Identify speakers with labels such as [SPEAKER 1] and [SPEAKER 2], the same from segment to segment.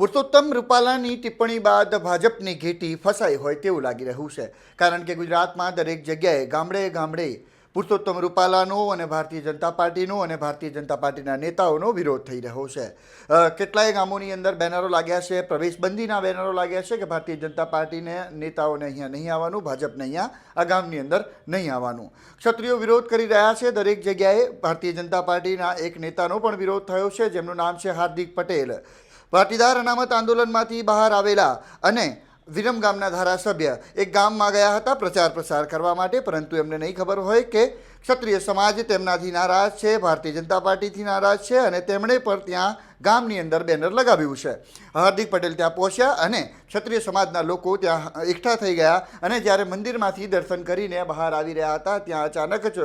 [SPEAKER 1] પુરુષોત્તમ રૂપાલાની ટિપ્પણી બાદ ભાજપની ઘેટી ફસાઈ હોય તેવું લાગી રહ્યું છે. કારણ કે ગુજરાતમાં દરેક જગ્યાએ ગામડે ગામડે પુરુષોત્તમ રૂપાલાનો અને ભારતીય જનતા પાર્ટીનો અને ભારતીય જનતા પાર્ટીના નેતાઓનો વિરોધ થઈ રહ્યો છે. કેટલાય ગામોની અંદર બેનરો લાગ્યા છે, પ્રવેશબંધીના બેનરો લાગ્યા છે કે ભારતીય જનતા પાર્ટીને નેતાઓને અહીંયા નહીં આવવાનું, ભાજપને અહીંયા આ ગામની અંદર નહીં આવવાનું. ક્ષત્રિયો વિરોધ કરી રહ્યા છે, દરેક જગ્યાએ ભારતીય જનતા પાર્ટીના એક નેતાનો પણ વિરોધ થયો છે, જેમનું નામ છે હાર્દિક પટેલ. પાટીદાર અનામત આંદોલનમાંથી બહાર આવેલા અને વિરમ ગામના ધારાસભ્ય એક ગામમાં ગયા હતા પ્રચાર પ્રસાર કરવા માટે, પરંતુ એમને નહીં ખબર હોય કે ક્ષત્રિય સમાજ તેમનાથી નારાજ છે, ભારતીય જનતા પાર્ટીથી નારાજ છે અને તેમણે પણ ત્યાં ગામની અંદર બેનર લગાવ્યું છે. હાર્દિક પટેલ ત્યાં પહોંચ્યા અને ક્ષત્રિય સમાજના લોકો ત્યાં એકઠા થઈ ગયા અને જ્યારે મંદિરમાંથી દર્શન કરીને બહાર આવી રહ્યા હતા, ત્યાં અચાનક જ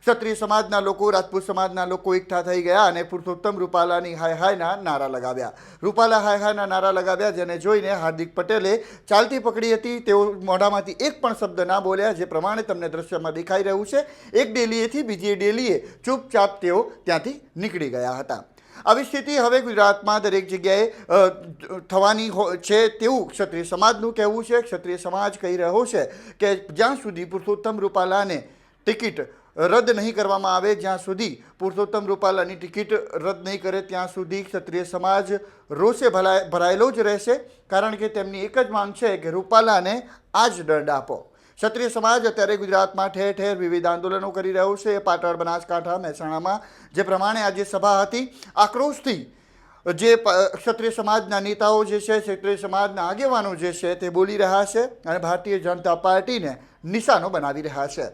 [SPEAKER 1] ક્ષત્રિય સમાજના લોકો, રાજપૂત સમાજના લોકો એકઠા થઈ ગયા અને પુરુષોત્તમ રૂપાલાની હાય હાયના નારા લગાવ્યા. રૂપાલા હાય હાયના નારા લગાવ્યા, જેને જોઈને હાર્દિક પટેલે ચાલતી પકડી હતી. તેઓ મોઢામાંથી એક પણ શબ્દ ના બોલ્યા, જે પ્રમાણે તમને દ્રશ્યમાં દેખાઈ રહ્યું છે. એક ડેલીએથી બીજી ડેલીએ ચૂપચાપ તેઓ ત્યાંથી નીકળી ગયા હતા. આવી સ્થિતિ હવે ગુજરાતમાં દરેક જગ્યાએ થવાની છે તેવું ક્ષત્રિય સમાજનું કહેવું છે. ક્ષત્રિય સમાજ કહી રહ્યો છે કે જ્યાં સુધી પુરુષોત્તમ રૂપાલાને ટિકિટ રદ નહીં કરવામાં આવે, જ્યાં સુધી પુરુષોત્તમ રૂપાલાની ટિકિટ રદ નહીં કરે, ત્યાં સુધી ક્ષત્રિય સમાજ રોષે ભરાયેલો જ રહેશે. કારણ કે તેમની એક જ માંગ છે કે રૂપાલાને આ જ દંડ આપો. ક્ષત્રિય સમાજ અત્યારે ગુજરાતમાં ઠેર ઠેર વિવિધ આંદોલનો કરી રહ્યો છે. પાટણ, બનાસકાંઠા, મહેસાણામાં જે પ્રમાણે આજે સભા હતી, આક્રોશથી જે ક્ષત્રિય સમાજના નેતાઓ જે છે, ક્ષત્રિય સમાજના આગેવાનો જે છે તે બોલી રહ્યા છે અને ભારતીય જનતા પાર્ટીને નિશાનો બનાવી રહ્યા છે.